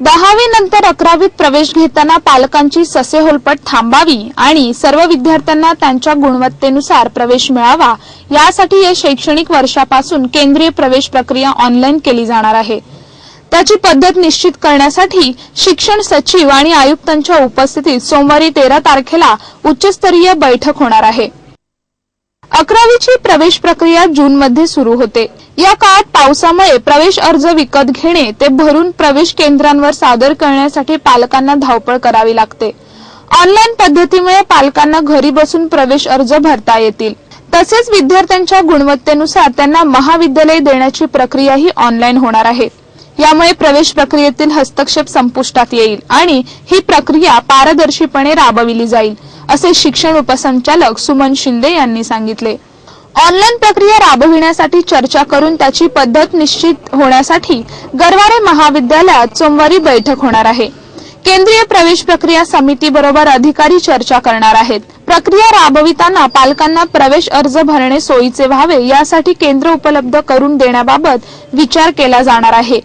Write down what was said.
दहावी नंतर अकरावीत प्रवेश घेताना पालकांची ससेहोलपट थांबावी आणि सर्व विद्यार्थ्यांना त्यांच्या गुणवत्तेनुसार प्रवेश मिळावा यासाठी या शैक्षणिक वर्षापासून केंद्रीय प्रवेश प्रक्रिया ऑनलाईन केली जाणार आहे. त्याची पद्धत निश्चित करण्यासाठी शिक्षण सचिव आणि आयुक्तांच्या उपस्थितीत सोमवारी तेरा तारखेला उच्चस्तरीय बैठक होणार आहे. अकरावीची प्रवेश प्रक्रिया जून मध्ये सुरू होते. या काळात पावसामुळे प्रवेश अर्ज विकत घेणे ते भरून प्रवेश केंद्रांवर सादर करण्यासाठी पालकांना धावपळ करावी लागते. ऑनलाईन पद्धतीमुळे पालकांना घरी बसून प्रवेश अर्ज भरता येतील. तसेच विद्यार्थ्यांच्या गुणवत्तेनुसार त्यांना महाविद्यालय देण्याची प्रक्रियाही ऑनलाईन होणार आहे. यामुळे प्रवेश प्रक्रियेतील हस्तक्षेप संपुष्टात येईल आणि ही प्रक्रिया पारदर्शीपणे राबविली जाईल. असे शिक्षण उपसंचालक सुमन शिंदे यांनी सांगितले. ऑनलाईन प्रक्रिया राबविण्यासाठी चर्चा करून त्याची पद्धत निश्चित होण्यासाठी गरवारे महाविद्यालयात सोमवारी बैठक होणार आहे. केंद्रीय प्रवेश प्रक्रिया समिती बरोबर अधिकारी चर्चा करणार आहेत. प्रक्रिया राबविताना पालकांना प्रवेश अर्ज भरणे सोयीचे व्हावे यासाठी केंद्र उपलब्ध करून देण्याबाबत विचार केला जाणार आहे.